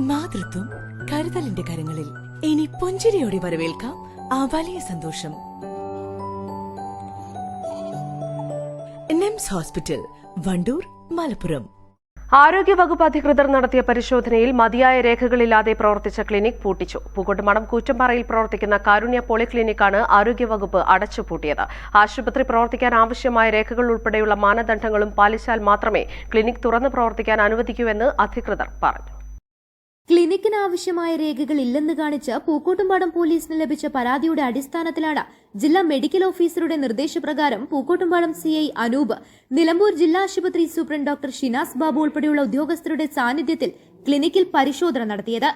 മാതൃത്വം കരുതലിന്റെ കരങ്ങളിൽ. ഇനി പുഞ്ചിരിയോടെ വരവേൽക്കാം ആ വലിയ സന്തോഷം. NEMS hospital Wandoor Malappuram. ആരോഗ്യവകുപ്പ് അധികൃതർ നടത്തിയ പരിശോധനയിൽ മതിയായ രേഖകളില്ലാതെ പ്രവർത്തിച്ച ക്ലിനിക് പൂട്ടിച്ചു. പൂക്കോട്ടുമണം കൂറ്റമ്പാറയിൽ പ്രവർത്തിക്കുന്ന കാരുണ്യ പോളിക്ലിനിക്കാണ് ആരോഗ്യവകുപ്പ് അടച്ചുപൂട്ടിയത്. ആശുപത്രി പ്രവർത്തിക്കാൻ ആവശ്യമായ രേഖകൾ ഉൾപ്പെടെയുള്ള മാനദണ്ഡങ്ങളും പാലിച്ചാൽ മാത്രമേ ക്ലിനിക് തുറന്നു പ്രവർത്തിക്കാൻ അനുവദിക്കൂ എന്ന് അധികൃതർ പറഞ്ഞു. ക്ലിനിക്കിന് ആവശ്യമായ രേഖകൾ ഇല്ലെന്ന് കാണിച്ച് പൂക്കോട്ടുംപാടം പോലീസിന് ലഭിച്ച പരാതിയുടെ അടിസ്ഥാനത്തിലാണ് ജില്ലാ മെഡിക്കൽ ഓഫീസറുടെ നിർദ്ദേശപ്രകാരം പൂക്കോട്ടുംപാടം സിഐ അനൂപ് നിലമ്പൂർ ജില്ലാ ആശുപത്രി സൂപ്രണ്ട് ഡോക്ടർ ഷിനാസ് ബാബു ഉൾപ്പെടെയുള്ള ഉദ്യോഗസ്ഥരുടെ സാന്നിധ്യത്തിൽ ക്ലിനിക്കിൽ പരിശോധന നടത്തിയത്.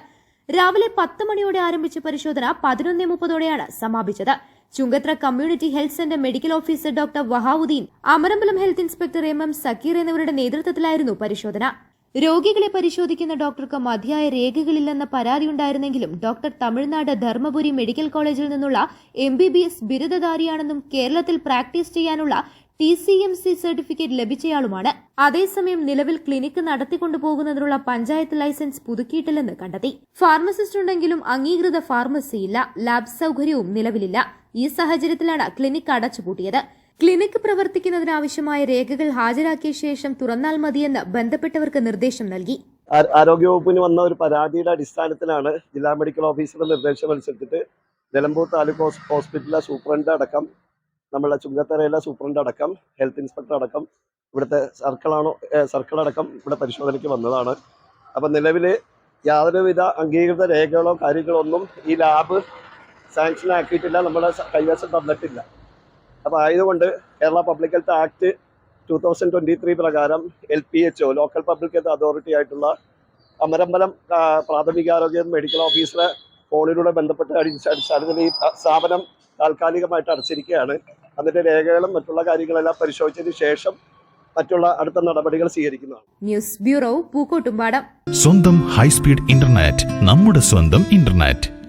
രാവിലെ പത്ത് മണിയോടെ ആരംഭിച്ച പരിശോധന പതിനൊന്നേ മുപ്പതോടെയാണ് സമാപിച്ചത്. Chungathara community health centre medical officer doctor Vahavudheen Amarambalam health inspector M M Sakkeer എന്നിവരുടെ നേതൃത്വത്തിലായിരുന്നു പരിശോധന. രോഗികളെ പരിശോധിക്കുന്ന ഡോക്ടർക്ക് മതിയായ രേഖകളില്ലെന്ന പരാതിയുണ്ടായിരുന്നെങ്കിലും ഡോക്ടർ തമിഴ്നാട് ധർമ്മപുരി മെഡിക്കൽ കോളേജിൽ നിന്നുള്ള എം ബി ബി എസ് ബിരുദധാരിയാണെന്നും കേരളത്തിൽ പ്രാക്ടീസ് ചെയ്യാനുള്ള T C M C certificate ലഭിച്ചയാളുമാണ്. അതേസമയം നിലവിൽ ക്ലിനിക്ക് നടത്തിക്കൊണ്ടുപോകുന്നതിനുള്ള പഞ്ചായത്ത് ലൈസൻസ് പുതുക്കിയിട്ടില്ലെന്ന് കണ്ടെത്തി. ഫാർമസിസ്റ്റ് ഉണ്ടെങ്കിലും അംഗീകൃത ഫാർമസിയില്ല. ലാബ് സൗകര്യവും നിലവിലില്ല. ഈ സാഹചര്യത്തിലാണ് ക്ലിനിക്ക് അടച്ചുപൂട്ടിയത്. ക്ലിനിക്ക് പ്രവർത്തിക്കുന്നതിനാവശ്യമായ രേഖകൾ ഹാജരാക്കിയ ശേഷം തുറന്നാൽ മതിയെന്ന് ബന്ധപ്പെട്ടവർക്ക് നിർദ്ദേശം നൽകി. ആരോഗ്യവകുപ്പിന് വന്ന ഒരു പരാതിയുടെ അടിസ്ഥാനത്തിലാണ് ജില്ലാ മെഡിക്കൽ ഓഫീസറുടെ നിർദ്ദേശം അനുസരിച്ചിട്ട് നിലമ്പൂർ താലൂക്ക് ഹോസ്- ഹോസ്പിറ്റലിലെ സൂപ്രണ്ട് അടക്കം നമ്മളെ ചുങ്കത്തറയിലെ സൂപ്രണ്ട് അടക്കം ഹെൽത്ത് ഇൻസ്പെക്ടർ അടക്കം ഇവിടുത്തെ സർക്കിളാണോ സർക്കിൾ അടക്കം ഇവിടെ പരിശോധനയ്ക്ക് വന്നതാണ്. അപ്പം നിലവിൽ യാതൊരുവിധ അംഗീകൃത രേഖകളോ കാര്യങ്ങളോ ഒന്നും ഈ ലാബ് സാങ്ഷൻ ആക്കിയിട്ടില്ല നമ്മുടെ കൈവശം തന്നിട്ടില്ല. അപ്പോൾ ആയതുകൊണ്ട് Kerala public health act two thousand twenty three പ്രകാരം L P H O local public health authority ആയിട്ടുള്ള അമരമ്പലം പ്രാഥമിക പ്രാഥമികാരോഗ്യ മെഡിക്കൽ ഓഫീസറെ ഫോണിലൂടെ ബന്ധപ്പെട്ട് അടി- അടിസ്ഥാനത്തിൽ ഈ സ്ഥാപനം താൽക്കാലികമായിട്ട് അടച്ചിരിക്കുകയാണ്. അതിന്റെ രേഖകളും മറ്റുള്ള കാര്യങ്ങളെല്ലാം പരിശോധിച്ചതിന് ശേഷം മറ്റുള്ള അടുത്ത നടപടികൾ സ്വീകരിക്കുന്നതാണ്. News bureau Pookkottumpadam. സ്വന്തം ഹൈസ്പീഡ് ഇന്റർനെറ്റ് നമ്മുടെ സ്വന്തം ഇന്റർനെറ്റ്